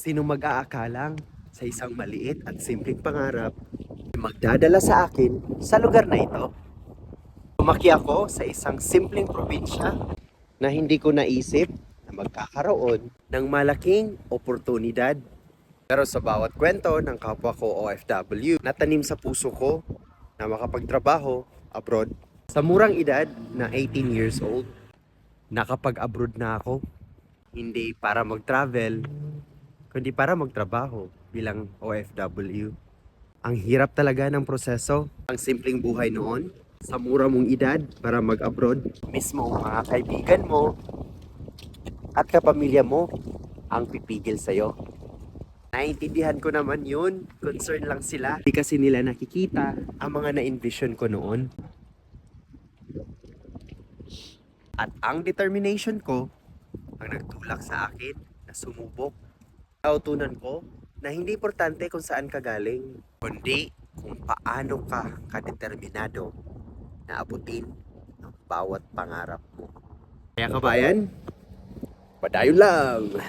Sino mag-aakalang sa isang maliit at simpleng pangarap magdadala sa akin sa lugar na ito? Lumaki ako sa isang simpleng probinsya na hindi ko naisip na magkakaroon ng malaking oportunidad. Pero sa bawat kwento ng kapwa ko OFW, natanim sa puso ko na makapagtrabaho abroad. Sa murang edad na 18 years old, nakapag-abroad na ako. Hindi para mag-travel, kundi para magtrabaho bilang OFW. Ang hirap talaga ng proseso. Ang simpleng buhay noon, sa mura mong edad para mag-abroad, mismo ang mga kaibigan mo at kapamilya mo ang pipigil sa'yo. Naintindihan ko naman yun. Concern lang sila. Hindi kasi nila nakikita ang mga na-envision ko noon. At ang determination ko ang nagtulak sa akin na sumubok. Nautunan ko na hindi importante kung saan ka galing, kundi kung paano ka kadeterminado na abutin ang bawat pangarap mo. Kaya kabayan, padayon lang!